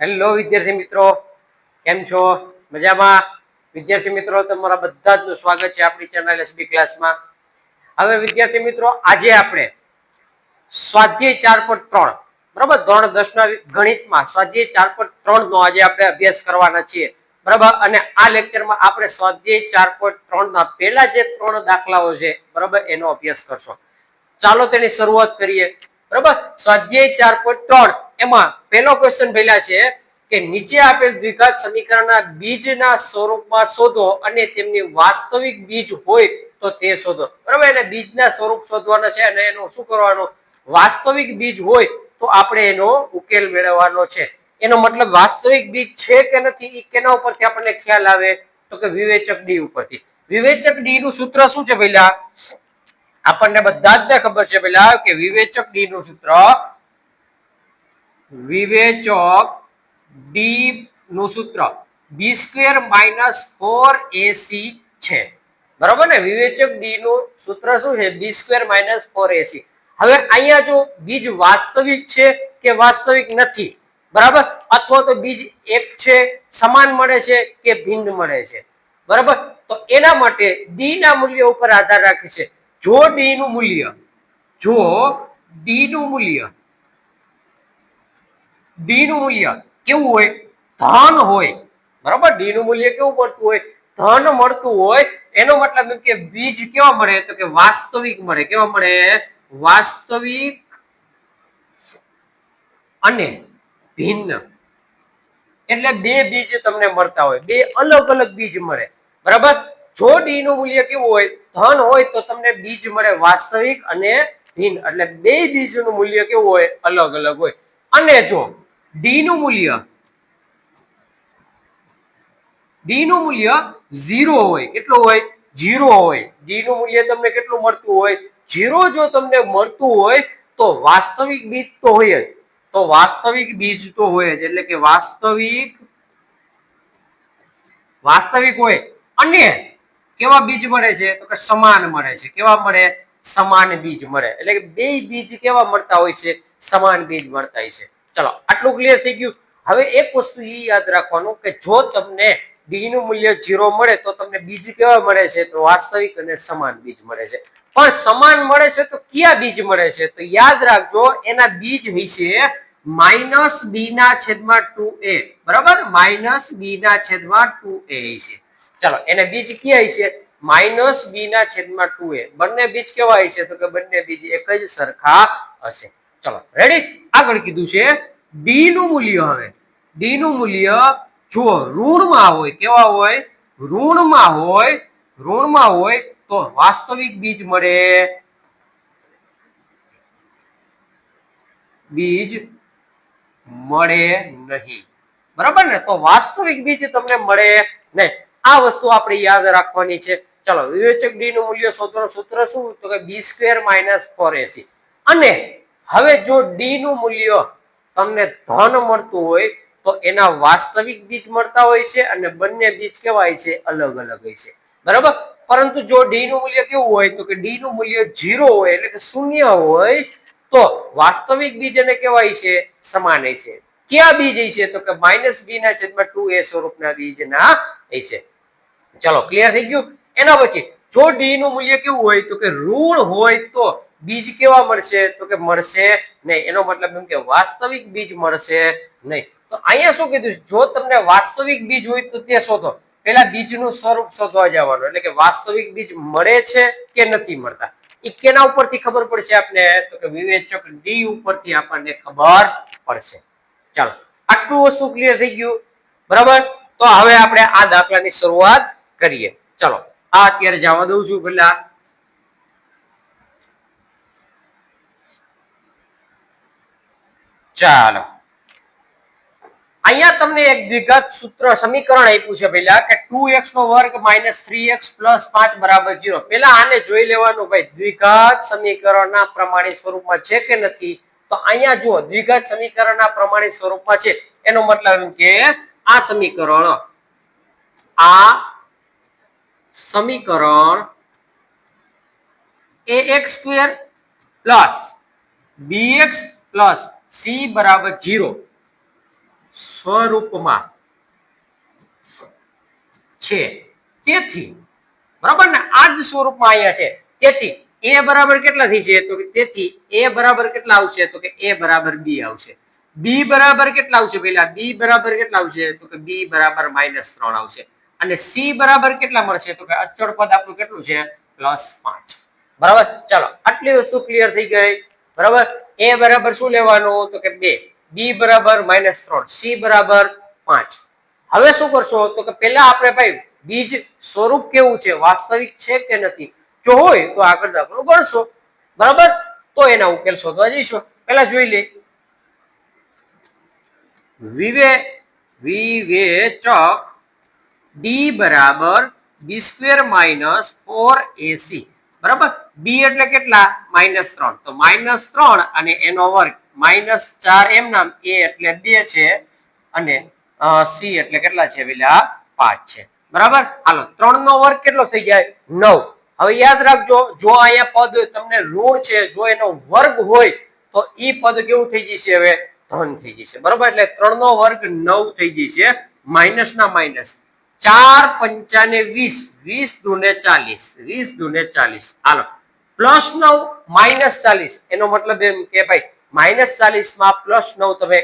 Hello વિદ્યાર્થી મિત્રો, કેમ છો? મજામાં? વિદ્યાર્થી મિત્રો, તમારા બધા જ સ્વાગત છે આપણી ચેનલ એસબી ક્લાસમાં હવે વિદ્યાર્થી મિત્રો, આજે આપણે સ્વાધ્યાય ચાર પોઈન્ટ ત્રણ, બરાબર? ધોરણ દસ ના ગણિતમાં સ્વાધ્યાય ચાર પોઈન્ટ ત્રણ નો આજે આપણે અભ્યાસ કરવાના છીએ, બરાબર? અને આ લેક્ચરમાં આપણે સ્વાધ્યાય ચાર પોઈન્ટ ત્રણ ના પહેલા જે ત્રણ દાખલાઓ છે, બરાબર? એનો અભ્યાસ કરશો. ચાલો તેની શરૂઆત કરીએ, બરાબર? સ્વાધ્યાય ચાર પોઈન્ટ ત્રણ એમાં પહેલો ક્વેશ્ચન પહેલા છે કે નીચે આપેલ દ્વિઘાત સમીકરણના બીજના સ્વરૂપમાં શોધો અને તેમની વાસ્તવિક બીજ હોય તો તે શોધો. બરાબર? એને બીજના સ્વરૂપ શોધવાના છે અને એનો શું કરવાનું? વાસ્તવિક બીજ હોય તો આપણે એનો ઉકેલ મેળવવાનો છે. એનો મતલબ વાસ્તવિક બીજ છે કે નથી એ કેના ઉપરથી આપણને ખ્યાલ આવે? તો કે વિવેચક ડી ઉપરથી. વિવેચક ડી નું સૂત્ર શું છે પહેલા આપણને બધા જ ને ખબર છે પેલા કે વિવેચક ડી નું સૂત્ર વિવેચક ડી નું સૂત્ર. B square minus four A C છે. બરોબર ને? વિવેચક ડી નું સૂત્ર શું છે? B square minus four A C હવે અહીંયા જો બીજ વાસ્તવિક છે કે વાસ્તવિક નથી, બરાબર? અથવા તો બીજ એક છે, સમાન મળે છે કે ભિન્ન મળે છે. બરાબર? તો એના માટે ડી ના મૂલ્ય ઉપર આધાર રાખે છે. જો ડી નું મૂલ્ય, જો ડી નું મૂલ્ય ડી નું મૂલ્ય કેવું હોય? ધન હોય. બરાબર? ડી નું મૂલ્ય કેવું મળતું હોય? ધન મળતું હોય. એનો મતલબ કે બીજ કેવા મળે? તો કે વાસ્તવિક મળે. કેવા મળે? વાસ્તવિક અને ભિન્ન. એટલે બે બીજ તમને મળતા હોય. બે અલગ અલગ બીજ મળે. બરાબર? જો ડી નું મૂલ્ય કેવું હોય? ધન હોય, તો તમને બીજ મળે વાસ્તવિક અને ભિન્ન. એટલે બે બીજનું મૂલ્ય કેવું હોય? અલગ અલગ હોય. અને જો ડી નું મૂલ્ય. ડી નું મૂલ્ય ઝીરો હોય. કેટલું હોય? ઝીરો હોય. ડી નું મૂલ્ય તમને કેટલું મળતું હોય? ઝીરો જો તમને મળતું હોય તો વાસ્તવિક બીજ તો હોય જ. તો વાસ્તવિક બીજ તો હોય જ. એટલે કે વાસ્તવિક વાસ્તવિક હોય. અને કેવા બીજ મળે છે? તો કે સમાન મળે છે. કેવા મળે? સમાન બીજ મળે. એટલે કે બે બીજ કેવા મળતા હોય છે? સમાન બીજ મળતા હોય છે. ચલો, આટલું ક્લિયર થઈ ગયું. હવે એક વસ્તુ એ યાદ રાખવાનું કે જો તમને ડી નું મૂલ્ય જીરો મળે તો તમને બીજ કેવા મળે છે? તો વાસ્તવિક અને સમાન બીજ મળે છે. પણ સમાન મળે છે તો કયા બીજ મળે છે? તો યાદ રાખજો, એના બીજ વિશે માઇનસ બી ના છેદમાં ટુ એ. બરાબર? માઇનસ બી ના છેદમાં ટુ એ છે. ચલો, એને બીજ કયા છે? માઇનસ બી ના છેદમાં ટુ એ. બંને બીજ કેવા છે? તો કે બંને બીજ એક જ સરખા હશે. ચલો રેડી આગળ કીધું છે ડી નું મૂલ્ય હવે. ડી નું મૂલ્ય જો ઋણમાં હોય, કેવા હોય? ઋણમાં હોય ઋણમાં હોય તો વાસ્તવિક બીજ મળે. બીજ મળે નહીં. બરાબર ને? તો વાસ્તવિક બીજ તમને મળે નહીં. આ વસ્તુ આપણે યાદ રાખવાની છે. ચલો, વિવેચક ડી નું મૂલ્ય શોધવાનું સૂત્ર શું? તો કે B square minus four A C. અને હવે જો ડી નું મૂલ્ય તમને ધન મળતું હોય, તો એના વાસ્તવિક બીજ મળતા હોય છે અને બંને બીજ કેવાય છે અલગ અલગ હોય છે. બરાબર? પરંતુ જો ડી નું મૂલ્ય કેવું હોય, તો કે ડી નું મૂલ્ય ઝીરો હોય, એટલે કે શૂન્ય હોય, તો વાસ્તવિક બીજ એને કેવાય છે સમાન છે. કયા બીજ છે? તો કે માઇનસ બી ના છેદમાં ટુ એ સ્વરૂપના બીજના છે. ચલો ક્લિયર થઈ ગયું? એના પછી, જો ડી નું મૂલ્ય કેવું હોય, તો કે ઋણ હોય, તો બીજ કેવા મળશે? તો કે મળશે નહીં. એનો મતલબ એમ કે વાસ્તવિક બીજ મળશે નહીં. તો અહીંયા શું કીધું જો તમને વાસ્તવિક બીજ હોય તો તે શોધો. પેલા બીજનું સ્વરૂપ શોધવા જવાનું. એટલે કે વાસ્તવિક બીજ મળે છે કે નથી મળતા? એ કેના ઉપરથી ખબર પડશે આપને? તો કે વિવેચક ડી ઉપરથી આપણને ખબર પડશે. ચાલો. આટલું વસ્તુ ક્લિયર થઈ ગયું. બરાબર? તો હવે આપણે આ દાખલાની શરૂઆત કરીએ. ચલો. આ અત્યારે જવા દઉં છું પેલા ચાલો. અહીંયા તમને એક દ્વિઘાત સૂત્ર સમીકરણ આપ્યું છે પેલા કે ટુ એક્સ નો વર્ગ માઇનસ થ્રી એક્સ પ્લસ પાંચ બરાબર જીરો પેલા આને જોઈ લેવાનું ભાઈ, દ્વિઘાત સમીકરણના પ્રમાણિત સ્વરૂપમાં છે કે નથી? તો અહીંયા જુઓ, દ્વિઘાત સમીકરણના પ્રમાણિત સ્વરૂપમાં છે. એનો મતલબ એમ કે આ સમીકરણ આ સમીકરણ A X square plus B X plus C બરાબર જીરો. સ્વરૂપમાં છે. તેથી, બરાબર ને? આ જ સ્વરૂપમાં અહીંયા છે. તેથી, એ બરાબર કેટલા થઈ છે? તો કે તેથી, એ બરાબર કેટલા આવશે? તો કે એ બરાબર બી આવશે. બી બરાબર કેટલા આવશે પેલા બી બરાબર કેટલા આવશે? તો કે બી બરાબર માઇનસ ત્રણ આવશે. અને સી બરાબર કેટલા મળશે? તો કે અચળ પદ આપણું કેટલું છે? પ્લસ પાંચ. બરાબર? ચાલો, આટલી વસ્તુ ક્લિયર થઈ ગઈ. બરાબર? એ બરાબર શું લેવાનું? તો કે બે. બી બરાબર માઇનસ ત્રણ. સી બરાબર પાંચ. હવે શું કરશો? તો કે પેલા આપણે ભાઈ બીજ સ્વરૂપ કેવું છે? વાસ્તવિક છે કે નથી? જો હોય તો આગળ દાખલો ગણશો. બરાબર? તો એના ઉકેલ શોધવા જઈશું. પેલા જોઈ લે વિવે, વિવેચક ડી બરાબર B square minus four A C બરાબર? બી એટલે કેટલા? માઇનસ ત્રણ. તો માઇનસ ત્રણ અને એનો વર્ગ માઇનસ ચાર એમ નામ એ એટલે બે છે અને સી એટલે કેટલા છે? પેલા પાંચ છે. બરાબર? હાલો ત્રણ નો વર્ગ કેટલો થઈ જાય? નવ. હવે યાદ રાખજો, જો અહીંયા પદ તમને ઋણ છે, જો એનો વર્ગ હોય, તો ઈ પદ કેવું થઈ જશે હવે? ધન થઈ જશે. બરાબર? એટલે ત્રણ નો વર્ગ નવ થઈ જશે. માઇનસ ના માઇનસ ચાર પંચાને વીસ. વીસ દુને ચાલીસ. વીસ દુને ચાલીસ. હાલો. પ્લસ નવ માઇનસ ચાલીસ. એનો મતલબ એમ કે ભાઈ, માઇનસ ચાલીસમાં પ્લસ નવ તમે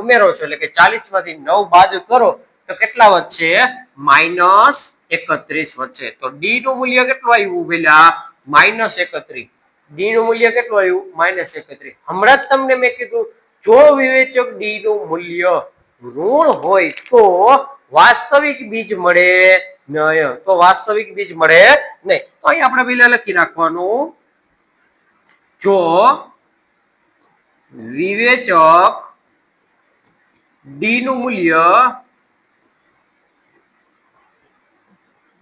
ઉમેરો છો એટલે કે ચાલીસમાંથી નવ બાદ કરો, તો કેટલા વધશે? માઇનસ એકત્રીસ વધશે. તો ડી નું મૂલ્ય કેટલું આવ્યું પેલા માઇનસ એકત્રીસ. ડી નું મૂલ્ય કેટલું આવ્યું? માઇનસ એકત્રીસ. હમણાં જ તમને મેં કીધું, જો વિવેચક ડી નું મૂલ્ય ઋણ હોય તો વાસ્તવિક બીજ મળે. નહીં તો વાસ્તવિક બીજ મળે નહીં. તો અહીં આપણે પેલા લખી નાખવાનું. જો વિવેચક ડી નું મૂલ્ય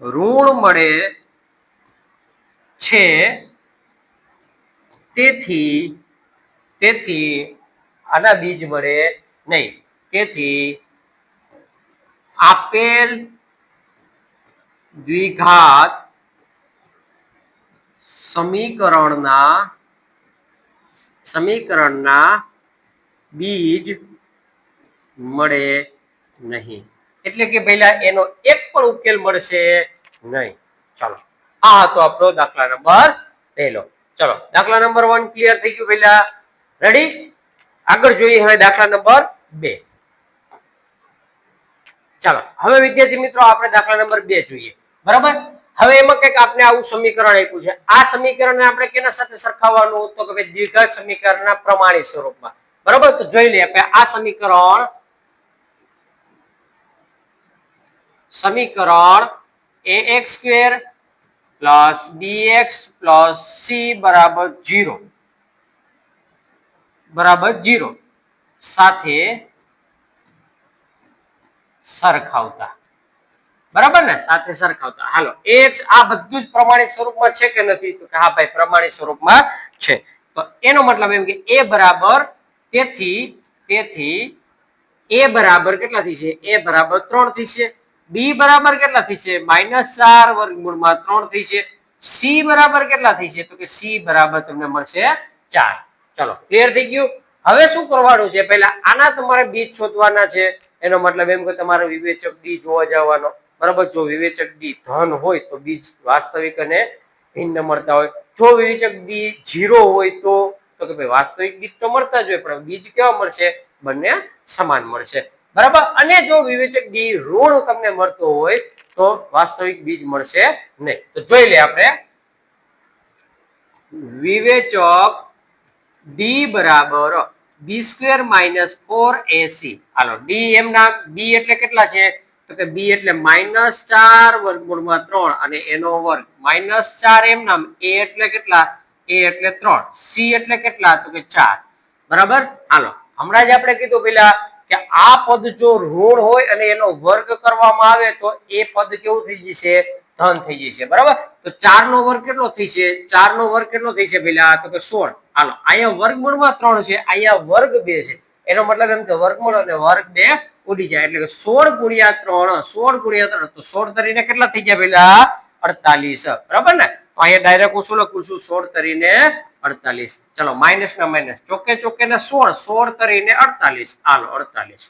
ઋણ મળે છે. તેથી તેથી આના બીજ મળે નહીં. તેથી આપેલ દ્વિઘાત સમીકરણના સમીકરણના બીજ મળે નહીં. એટલે કે પહેલા એનો એક પણ ઉકેલ મળશે નહીં. ચલો. આ હતો આપણો દાખલા નંબર પહેલો. ચલો, દાખલા નંબર વન ક્લિયર થઈ ગયું પહેલા રેડી આગળ જોઈએ હવે દાખલા નંબર બે. ચાલો, હવે વિદ્યાર્થી મિત્રો આપણે દાખલા નંબર બે જોઈએ. બરાબર? હવે એમાં કંઈક આપણે આવું સમીકરણ આપ્યું છે. આ સમીકરણને આપણે કેના સાથે સરખાવવાનું તો કે ભાઈ દ્વિઘાત સમીકરણના પ્રમાણિત સ્વરૂપમાં? બરાબર? તો જોઈ લઈએ આ સમીકરણ સમીકરણ X square plus X plus C બરાબર જીરો બરાબર જીરો સાથે સરખાવતા. બરાબર ને? સાથે સરખાવતા. હાલો એક્સ આ બધું જ પ્રમાણિત સ્વરૂપમાં છે કે નથી? તો કે હા ભાઈ, પ્રમાણિત સ્વરૂપમાં છે. તો એનો મતલબ એમ કે એ બરાબર તેથી તેથી એ બરાબર કેટલાથી છે? એ બરાબર ત્રણથી છે. બી બરાબર કેટલાથી છે? માઇનસ ચાર વર્ગમૂળમાં ત્રણથી છે. સી બરાબર કેટલાથી છે? તો કે સી બરાબર તમને મળશે ચાર. ચલો ક્લિયર થઈ ગયું? હવે શું કરવાનું છે? પહેલા આના તમારે બીજ શોધવાના છે. એનો મતલબ એમ કે તમારે વિવેચક ડી જોવા જવાનો. બરાબર, જો વિવેચક ડી ધન હોય તો બીજ વાસ્તવિક અને ભિન્ન મળતા હોય. જો વિવેચક ડી જીરો હોય તો તો કે ભાઈ વાસ્તવિક બીજ તો મળતા જ હોય, પણ બીજ કેવા મળશે? બંને સમાન મળશે. બરાબર? અને જો વિવેચક ડી ઋણ તમને મળતો હોય, તો વાસ્તવિક બીજ મળશે નહીં. તો જોઈ લે આપણે. વિવેચક ડી બરાબર B square minus four A C hello, D એમ નામ બી એટલે કેટલા છે? તો કે બી એટલે માઇનસ ચાર વર્ગમૂળમાં ત્રણ અને એનો વર્ગ માઇનસ ચાર એમ નામ એ એટલે કેટલા? એ એટલે ત્રણ. સી એટલે કેટલા? તો કે ચાર. બરાબર? હાલો. હમણાં જ આપણે કીધું પેલા કે આ પદ જો ઋણ હોય અને એનો વર્ગ કરવામાં આવે તો એ પદ કેવું થઈ જશે? ધન થઈ જશે. બરાબર? તો ચાર નો વર્ગ કેટલો થઈ છે ચાર નો વર્ગ કેટલો થઈ છે પેલા? તો કે સોળ. હાલો. અહીંયા વર્ગમૂળમાં ત્રણ છે. અહીંયા વર્ગ બે છે. એનો મતલબ એમ કે વર્ગમૂળ અને વર્ગ બે ઉડી જાય. એટલે સોળ ગુણ્યા ત્રણ, સોળ ગુણ્યા ત્રણ, તો સોળ તરીને કેટલા થઈ ગયા પેલા? અડતાલીસ. બરાબર ને? તો અહીંયા ડાયરેક્ટ હું શું લખું છું? સોળ તરીને અડતાલીસ. ચલો માઇનસ ના માઇનસ ચોકે ચોકે ને સોળ સોળ તરીને અડતાલીસ. હાલો, અડતાલીસ.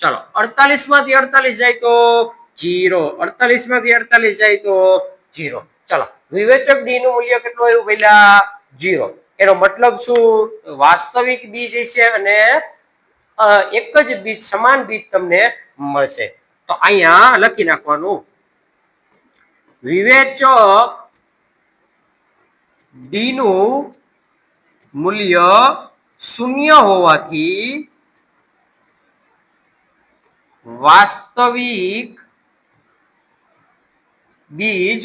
ચલો, અડતાલીસમાંથી અડતાલીસ જાય તો જીરો. અડતાલીસમાંથી અડતાલીસ જાય તો જીરો. ચલો, વિવેચક ડી નું મૂલ્ય કેટલું આવ્યું પેલા? જીરો. એનો મતલબ શું? વાસ્તવિક બીજ છે અને એક જ બીજ, સમાન બીજ તમને મળશે. તો અહીંયા લખી નાખવાનું. વિવેચક ડી નું મૂલ્ય શૂન્ય હોવાથી વાસ્તવિક બીજ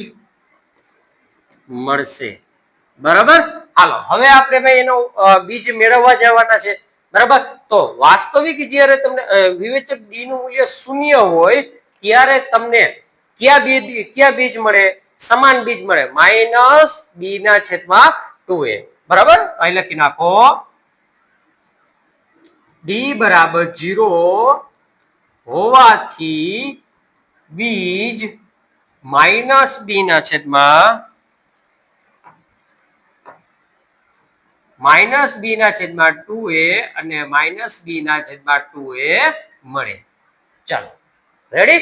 મળશે. બરાબર? હાલો, હવે આપણે ભાઈ એનો બીજ મેળવવા જવાના છે. બરાબર? તો વાસ્તવિક જ્યારે તમને વિવેચક ડી નું મૂલ્ય શૂન્ય હોય, ત્યારે તમને કયા બીજ કયા બીજ મળે? સમાન બીજ મળે. માઇનસ બી ના છેદમાં ટુ એ. બરાબર? અહીં લખી નાખો. ડી બરાબર જીરો હોવાથી બીજ માઇનસ બી ના છેદમાં માઇનસ બી ના છેદમાં ટુ એ અને માઇનસ બી ના છેદમાં ટુ એ મળે. ચાલો. રેડી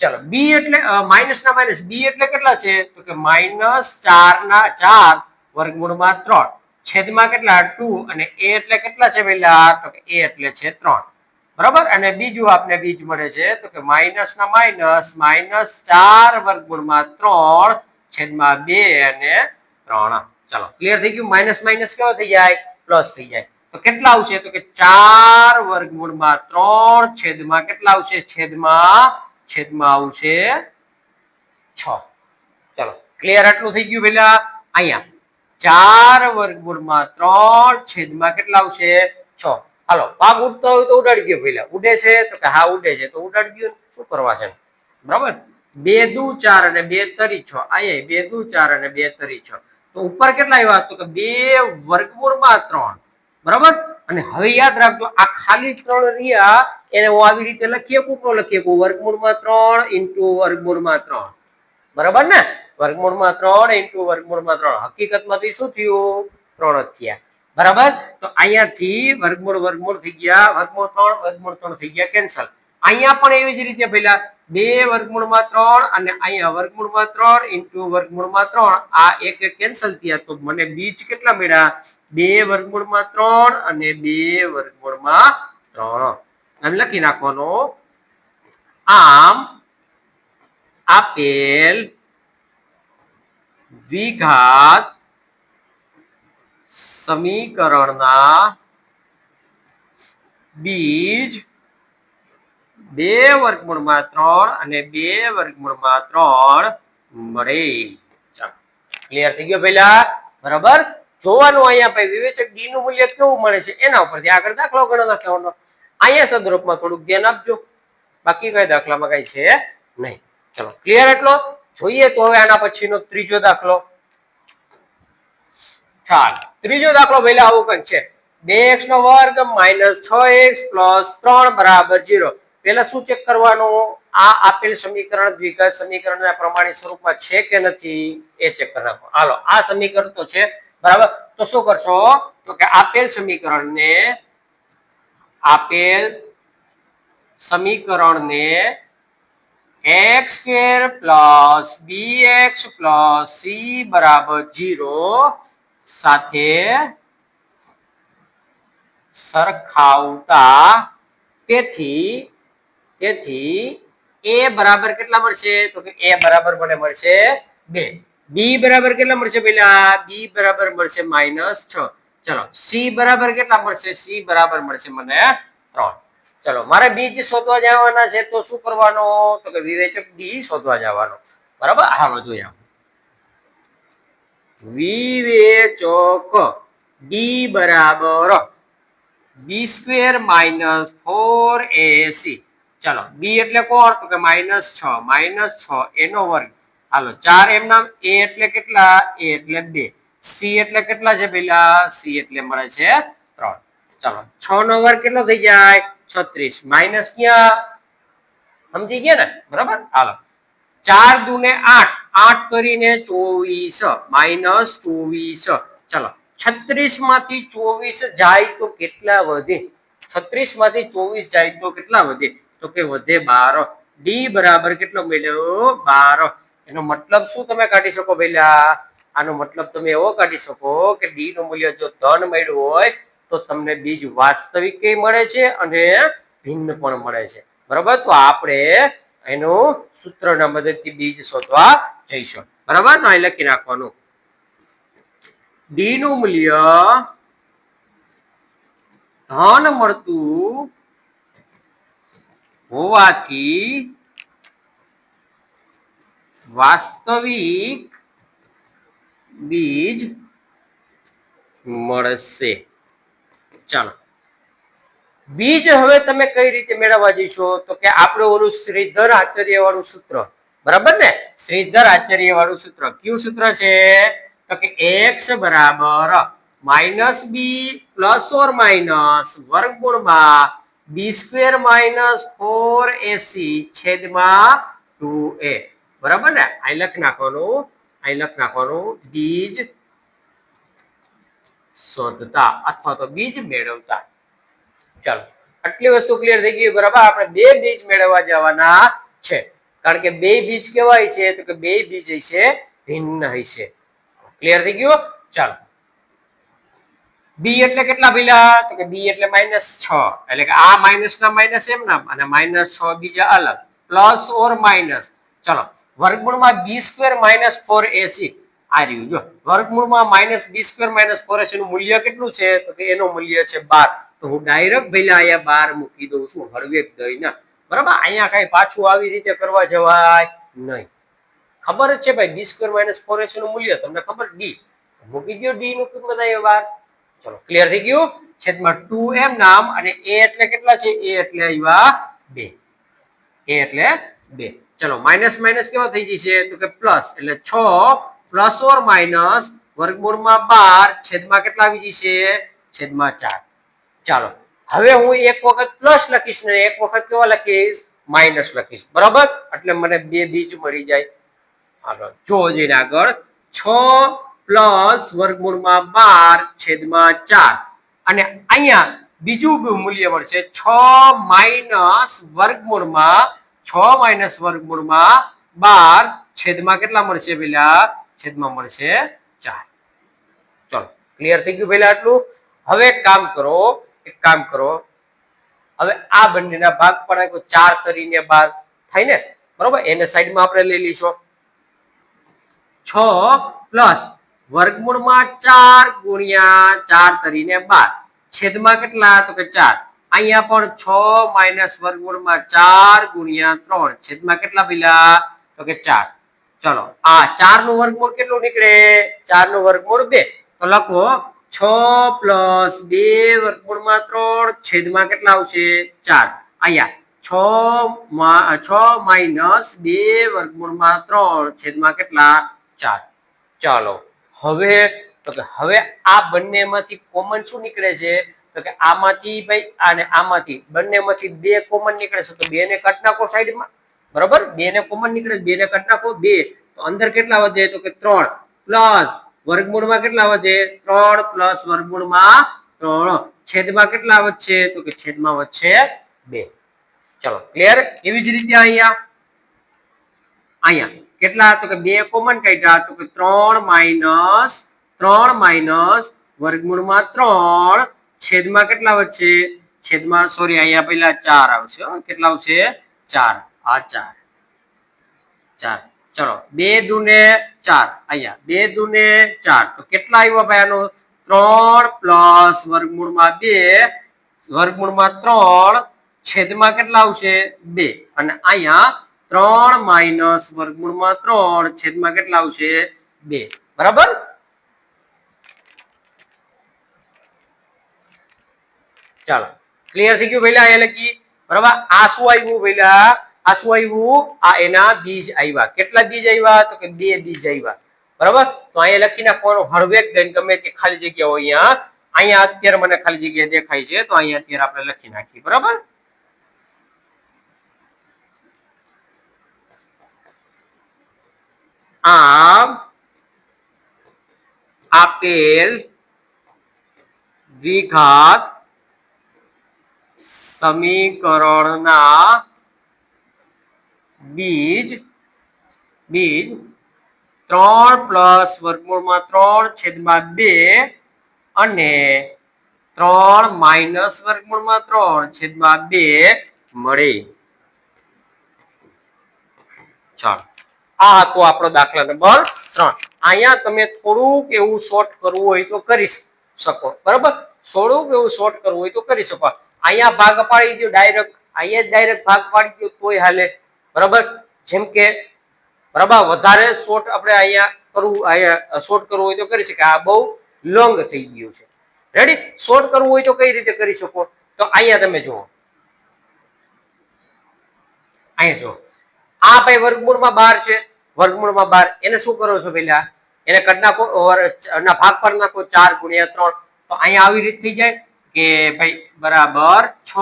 ચાલો. બી એટલે માઇનસ ના માઇનસ બી એટલે કેટલા છે? તો કે માઇનસ ચાર ના ચાર વર્ગમૂળમાં ત્રણ. છેદમાં કેટલા? ટુ. અને એ એટલે કેટલા છે પેલા તો કે એ એટલે છે ત્રણ. બરાબર? અને બીજું આપને બીજ મળે છે, તો કે માઇનસ ના માઇનસ માઇનસ ચાર વર્ગમૂળમાં ત્રણ, છેદમાં બે અને ત્રણ. ચાલો ક્લિયર થઈ ગયું? માઇનસ માઇનસ કેવો થઈ જાય? પ્લસ થઈ જાય. તો કેટલા આવશે? તો કે ચાર વર્ગમૂળમાં ત્રણ છેદમાં કેટલા આવશે? છેદમાં છેદમાં આવશે છ. ચાલો ક્લિયર આટલું થઈ ગયું પેલા? અહીંયા. ચાર વર્ગમૂળમાં ત્રણ છેદમાં કેટલા આવશે? છ. હાલો પાક ઉડતો હોય તો ઉડાડી ગયો પેલા. ઉડે છે? તો કે હા, ઉડે છે. તો ઉડાડી ગયો. શું કરવા છે? બરાબર? બે દુ ચાર અને બે તરી છ. અહીંયા બે દુ ચાર અને બે તરી છ. તો ઉપર કેટલા આવ્યા તો કે બે વર્ગમૂળમાં ત્રણ. બરાબર? અને હવે યાદ રાખજો, આ ખાલી ત્રણ રહ્યા, એને હું આવી રીતે લખી શકું લખીએ લખી શકું? વર્ગમૂળમાં ત્રણ ઇન્ટુ વર્ગમૂળમાં ત્રણ. બરાબર ને? વર્ગમૂળમાં ત્રણ ઇન્ટુ વર્ગમૂળમાં ત્રણ. હકીકતમાંથી શું થયું? ત્રણ જ થયા. બરાબર? તો અહીંયાથી વર્ગમૂળ વર્ગમૂળ થઈ ગયા. વર્ગમૂળ ત્રણ વર્ગમૂળ ત્રણ થઈ ગયા. કેન્સલ. અહીંયા પણ એવી જ રીતે પેલા બે વર્ગમૂળમાં ત્રણ અને અહીંયા વર્ગમૂળમાં ત્રણ ઇન્ટુ ત્રણ. આ એક એક કેન્સલ થયા તો મને બીજ કેટલા મળ્યા? બે વર્ગમૂળમાં ત્રણ અને બે વર્ગમૂળમાં ત્રણ. એમ લખી નાખવાનું. આમ આપેલ દ્વિઘાત સમીકરણના બીજ બે વર્ગમૂળમાં ત્રણ અને બે વર્ગમૂળમાં ત્રણ મળે. ચાલો ક્લિયર થઈ ગયો પહેલા? બરાબર? જોવાનું અહીંયા ભાઈ વિવેચક ડી નું મૂલ્ય કેવું મળે છે? એના ઉપરથી આગળ દાખલો ગણો નાખવાનો અહીંયા સંદર્ભમાં થોડુંક ધ્યાન આપજો. બાકી કઈ દાખલામાં કઈ છે નહીં. ચલો ક્લિયર એટલો? જોઈએ તો હવે આના પછીનો ત્રીજો દાખલો. ચાલો, ત્રીજો દાખલો પહેલા આવું કંઈક છે. બે એક્સ નો વર્ગ માઇનસ છ એક્સ પ્લસ ત્રણ બરાબર જીરો પહેલા શું ચેક કરવાનું? આ આપેલ સમીકરણ, દ્વિઘાત સમીકરણના પ્રમાણિત સ્વરૂપમાં છે કે નથી, એ ચેક કરી નાખો. હાલો, આ સમીકરણ તો છે. બરાબર? તો શું કરશો? તો કે આપેલ સમીકરણને આપેલ સમીકરણને X square plus B X plus C બરાબર જીરો સાથે સરખાવતા તેથી તેથી એ બરાબર કેટલા મળશે? તો કે એ બરાબર મને મળશે બે. બી બરાબર કેટલા મળશે પેલા બી બરાબર મળશે માઇનસ છ. ચલો સી બરાબર કેટલા મળશે? સી બરાબર મળશે મને ત્રણ. ચલો, મારે બીજ શોધવા જવાના છે તો શું કરવાનો? તો કે વિવેચક ડી શોધવા જવાનો. બરાબર? હાલો જોઈએ વિવેચક ડી બરાબર. B square minus four A C ચલો બી એટલે કોણ? તો કે માઇનસ છ માઇનસ છ, એનો વર્ગ. હાલો, ચાર એમ નામ એ એટલે કેટલા? એ એટલે બે. સી એટલે કેટલા છે પેલા? સી એટલે મળે છે ત્રણ. ચાલો, છ નો વર્ગ કેટલો થઈ જાય? છત્રીસ. માઇનસ ક્યાં? સમજી ગયા ને? બરાબર? હાલો. ચાર દુને આઠ. આઠ કરીને ચોવીસ. માઇનસ ચોવીસ. ચાલો છત્રીસમાંથી ચોવીસ જાય તો કેટલા વધે? છત્રીસમાંથી ચોવીસ જાય તો કેટલા વધે? તો કે વધે બાર. ડી બરાબર કેટલો મળ્યો? બાર. એનો મતલબ શું તમે કાઢી શકો પેલા આનો મતલબ તમે એવો કાઢી શકો કે ડી નું મૂલ્ય જો ધન મળ્યું હોય, તો તમને બીજ વાસ્તવિક મળે છે અને ભિન્ન પણ મળે છે. બરાબર? તો આપણે એનું સૂત્રના મદદથી બીજ શોધવા જઈશું. બરાબર? તો અહીં લખી નાખવાનું. ડી નું મૂલ્ય ધન મળતું હોવાથી વાસ્તવિક બીજ મળશે. ચાલો. બીજ હવે તમે કઈ રીતે મેળવવા જઈશો? તો કે આપણે ઓલું શ્રીધર આચાર્ય વાળું સૂત્ર. બરાબર ને? શ્રીધર આચાર્ય વાળું સૂત્ર. કયું સૂત્ર છે? તો કે એક્સ બરાબર minus B plus or minus વર્ગમૂળમાં B square minus four A C છેદમાં ટુ એ બરાબર ને? અહીં લખ નાખવાનું, અહીં લખ નાખવાનું. બીજ શોધતા અથવા તો બીજ મેળવતા. ચાલો, આટલી વસ્તુ ક્લિયર થઈ ગઈ, બરાબર? આપણે બે બીજ મેળવવા જવાના છે. કારણ કે બે બીજ કેવાય છે, તો કે બે બીજ હશે, ભિન્ન હશે. ક્લિયર થઈ ગયું? ચાલો. બી એટલે કેટલા પેલા તો કે બી એટલે માઇનસ છ. એટલે કે આ માઇનસ ના માઇનસ એમ ના, અને માઇનસ છ બીજા અલગ. પ્લસ ઓર માઇનસ ચલો, વર્ગમૂળમાં B square minus four A C આ રહ્યું, જો. વર્ગમૂળમાં minus B square minus four A C નું મૂલ્ય કેટલું છે? તો કે એનું મૂલ્ય છે બાર. તો હું ડાયરેક્ટ પહેલા અહીંયા બાર મૂકી દઉં છું હળવેક દઈ ના બરાબર? અહીંયા કઈ પાછું આવી રીતે કરવા જવાય નહીં. ખબર જ છે ભાઈ B square minus four A C નું મૂલ્ય, તમને ખબર? ડી મૂકી દો ડી નું કિંમત આવ્યો બાર. ચલો ક્લિયર થઈ ગયું? છેદમાં ટુ એમ નામ અને એ એટલે કેટલા છે? એ એટલે આવ્યા બે. એ એટલે બે. ચલો માઇનસ માઇનસ કેવા થઈ જશે? તો કે પ્લસ એટલે છ પ્લસ ઓર માઇનસ વર્ગમૂળમાં બાર. છેદમાં કેટલા આવી જશે? છેદમાં ચાર. ચાલો, હવે હું એક વખત પ્લસ લખીશ ને એક વખત કેવા લખીશ? માઇનસ લખીશ. બરાબર? એટલે મને બે બીજ મળી જાય. આગળ જો જઈને આગળ. છ પ્લસ વર્ગમૂળમાં બાર છેદમાં ચાર. અને અહીંયા બીજું મૂલ્ય મળશે છ માઇનસ વર્ગમૂળમાં, છ માઇનસ વર્ગમૂળમાં બાર છેદમાં કેટલા મળશે પેલા છેદમાં મળશે ચાર. ચલો ક્લિયર થઈ ગયું પેલા આટલું? હવે કામ કરો, એક કામ કરો. હવે આ બંનેના ભાગ પણ ચાર કરીને બાર થાય ને? બરોબર? એને સાઈડમાં આપણે લઈ લઈશું. છ પ્લસ વર્ગમૂળમાં ચાર ગુણ્યા ચાર તરીને બાર. છેદમાં કેટલા? તો કે ચાર. અહીંયા પણ છ માઇનસ વર્ગમૂળમાં ચાર ગુણ્યા ત્રણ. છેદમાં કેટલા પેલા? તો કે ચાર. ચલો, આ ચારનું વર્ગમૂળ કેટલું નીકળે? ચારનું વર્ગમૂળ બે. તો લખો, છ પ્લસ બે વર્ગમૂળમાં ત્રણ. છેદમાં કેટલા આવશે? ચાર. અહીંયા, છ છ માઇનસ બે વર્ગમૂળમાં ત્રણ. છેદમાં કેટલા? ચાર. ચાલો હવે તો કે હવે આ બંનેમાંથી કોમન શું નીકળે છે? તો કે આમાંથી ભાઈ અને આમાંથી બંનેમાંથી બે કોમન નીકળે છે. તો બે ને કટ નાખો સાઈડમાં. બરોબર? બે ને કોમન નીકળે બે ને કટ નાખો બે. તો અંદર કેટલા વધે? તો કે ત્રણ. પ્લસ વર્ગમૂળમાં કેટલા વધે? ત્રણ પ્લસ વર્ગમૂળમાં ત્રણ. છેદમાં કેટલા વધશે? તો કે છેદમાં વધશે બે. ચલો ક્લિયર એવી જ રીતે અહીંયા. અહીંયા. કેટલા તો કે બે કોમન કાઢ્યા? તો કે ત્રણ માઇનસ ત્રણ માઇનસ વર્ગમૂળમાં ત્રણ. છેદમાં કેટલા વધશે? છેદમાં સોરી અહીંયા પેલા ચાર આવશે કેટલા આવશે? ચાર. આ ચાર. ચાર. ચલો, બે દુને ચાર. અહીંયા, બે દુને ચાર. તો કેટલા આવ્યા ભાઈ આનો? ત્રણ પ્લસ વર્ગમૂળમાં બે. વર્ગમૂળમાં ત્રણ. છેદમાં કેટલા આવશે? બે. અને અહીંયા ત્રણ માઇનસ વર્ગમૂળમાં ત્રણ છેદમાં કેટલા આવશે? બે. બરાબર? ચાલો. ક્લિયર થઈ ગયું પેલા એ લખી? બરાબર? આ શું આવ્યું પેલા આ શું આવ્યું આ એના બીજ આવ્યા કેટલા બીજ આવ્યા તો કે બે બીજ આવ્યા બરાબર? તો અહીંયા લખી નાખવાનો હળવેક દઈને ગમે તે ખાલી જગ્યા હોય અહીંયા. અહીંયા અત્યારે મને ખાલી જગ્યા દેખાય છે, તો અહીંયા અત્યારે આપણે લખી નાખીએ. બરાબર આમ આપેલ દ્વિઘાત સમીકરણના બીજ બીજ ત્રણ પ્લસ વર્ગમૂળમાં ત્રણ છેદમાં બે અને ત્રણ માઇનસ વર્ગમૂળમાં ત્રણ છેદમાં બે મળે. ચાલો. આ હતો આપણો દાખલા નંબર ત્રણ. અહીંયા તમે થોડુંક એવું શોર્ટ કરવું હોય તો કરી શકો. બરાબર? થોડુંક એવું શોર્ટ કરવું હોય તો કરી શકો. અહીંયા ભાગ પાડી દો ડાયરેક્ટ અહીંયા ડાયરેક્ટ ભાગ પાડી દો તોય હાલે. બરાબર? જેમ કે, બરાબર? વધારે શોર્ટ આપણે અહીંયા કરવું, અહીંયા શોર્ટ કરવું હોય તો કરી શકાય. આ બહુ લોંગ થઈ ગયું છે. રેડી શોર્ટ કરવું હોય તો કઈ રીતે કરી શકો? તો અહીંયા તમે જુઓ. અહીંયા જુઓ. આ ભાઈ વર્ગમૂળમાં બાર છે. વર્ગમૂળમાં બાર. એને શું કરો છો પેલા એને કટના નાખો ના ભાગ પર નાખો, ચાર ગુણ્યા ત્રણ. તો અહીંયા આવી રીત થઈ જાય કે ભાઈ બરાબર છ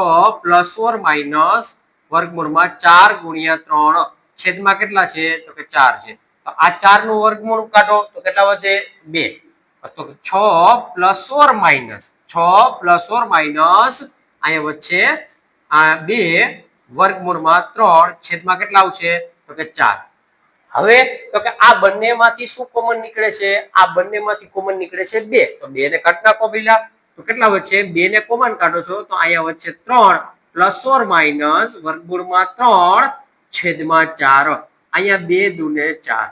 પ્લસ ઓર માઇનસ વર્ગમૂળમાં ચાર ગુણ્યા ત્રણ. છેદમાં કેટલા છે? તો કે ચાર છે. તો આ ચારનું વર્ગમૂળ કાઢો, તો કેટલા વધે? બે. તો છ પ્લસ ઓર માઇનસ, છ પ્લસ ઓર માઇનસ અહીંયા વચ્ચે આ બે વર્ગમૂળમાં ત્રણ. છેદમાં કેટલા આવશે? તો કે ચાર. હવે તો કે આ બંનેમાંથી શું કોમન નીકળે છે? આ બંનેમાંથી કોમન નીકળે છે બે. તો બે ને કાઢતા નાખો તો કેટલા વચ્ચે? બે ને કોમન કાઢો છો, તો અહીંયા વચ્ચે ત્રણ પ્લસ ઓર માઇનસ વર્ગમૂળમાં ત્રણ છેદમાં ચાર. અહીંયા બે દુને ચાર.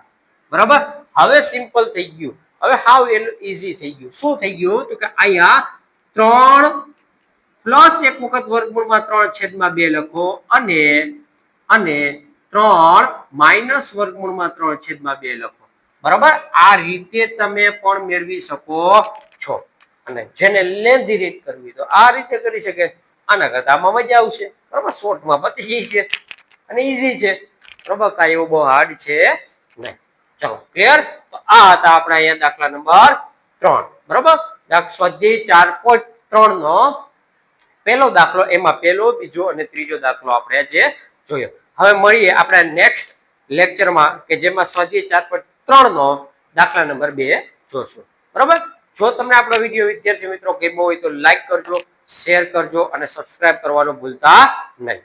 બરાબર? હવે સિમ્પલ થઈ ગયું. હવે હાવ ઇઝી થઈ ગયું? શું થઈ ગયું? તો કે અહીંયા ત્રણ પ્લસ એક વખત વર્ગમૂળમાં ત્રણ છેદમાં બે લખો અને અને ત્રણ માઇનસ વર્ગમૂળમાં ત્રણ છેદમાં બે લખો. બરાબર? આ રીતે તમે પણ મેળવી શકો છો. અને જેને લેન્ધી રીત કરવી તો આ રીતે કરી શકે. આના કરતા મજા આવશે. બરાબર? શોર્ટમાં પતી છે. અને ઈઝી છે. બરાબર? કાંઈ એવો બહુ હાર્ડ છે નહીં. ચલો ક્લિયર તો આ હતા આપણા અહીંયા દાખલા નંબર ત્રણ. બરાબર? સ્વાધ્યાય ચાર પોઈન્ટ ત્રણ નો પહેલો દાખલો, એમાં પહેલો, બીજો અને ત્રીજો દાખલો આપણે જે જોયો. હવે મળીએ આપણા નેક્સ્ટ લેક્ચરમાં કે જેમાં સ્વાધ્યાય ચાર પોઈન્ટ ત્રણ નો દાખલા નંબર બે જોશું. બરાબર? જો તમને આપણો વીડિયો વિદ્યાર્થી મિત્રો ગમ્યો હોય તો લાઈક કરજો શેર કરજો અને સબસ્ક્રાઇબ કરવાનું ભૂલતા નહીં.